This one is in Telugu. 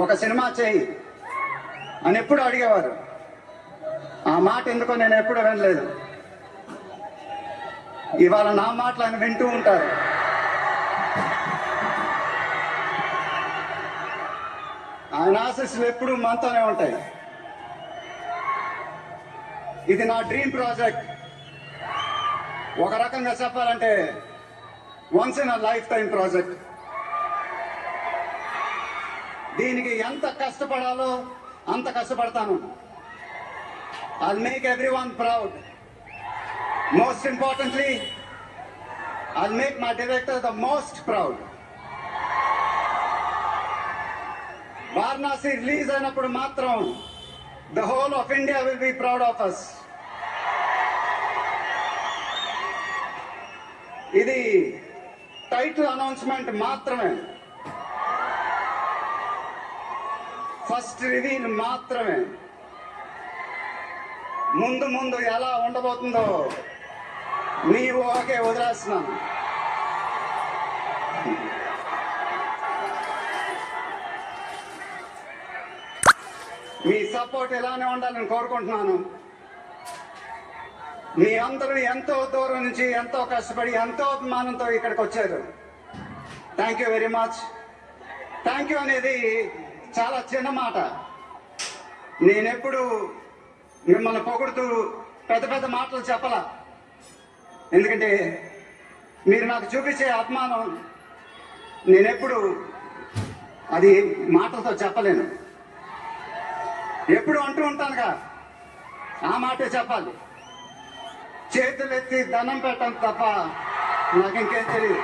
ఒక సినిమా చేయి అని ఎప్పుడు అడిగేవారు. ఆ మాట ఎందుకో నేను ఎప్పుడు వినలేదు. ఇవాళ నా మాటలు ఆయన వింటూ ఉంటారు. ఆయన ఆశస్సులు ఎప్పుడు మనతోనే ఉంటాయి. ఇది నా డ్రీమ్ ప్రాజెక్ట్. ఒక రకంగా చెప్పాలంటే once in a lifetime project. దీనికి ఎంత కష్టపడాలో అంత కష్టపడతాను. I make everyone proud most importantly I make my director the most proud Varanasi release అయినప్పుడు మాత్రం the whole of India will be proud of us ఇది టైటిల్ అనౌన్స్మెంట్ మాత్రమే. ఫస్ట్ రివీల్ మాత్రమే. ముందు ముందు ఎలా ఉండబోతుందో మీ ఊహకే వదిలేస్తున్నాను. మీ సపోర్ట్ ఇలానే ఉండాలని కోరుకుంటున్నాను. మీ అందరూ ఎంతో దూరం నుంచి ఎంతో కష్టపడి ఎంతో అభిమానంతో ఇక్కడికి వచ్చారు. Thank you very much thank you అనేది చాలా చిన్న మాట. నేనెప్పుడు మిమ్మల్ని పొగుడుతూ పెద్ద పెద్ద మాటలు చెప్పాల. ఎందుకంటే మీరు నాకు చూపించే అపమానం నేనెప్పుడు అది మాటలతో చెప్పలేను. ఎప్పుడు అంటూ ఉంటానుగా ఆ మాటే చెప్పాలి. చేతులెత్తి దండం పెట్టడం తప్ప నాకు ఇంకేం తెలియదు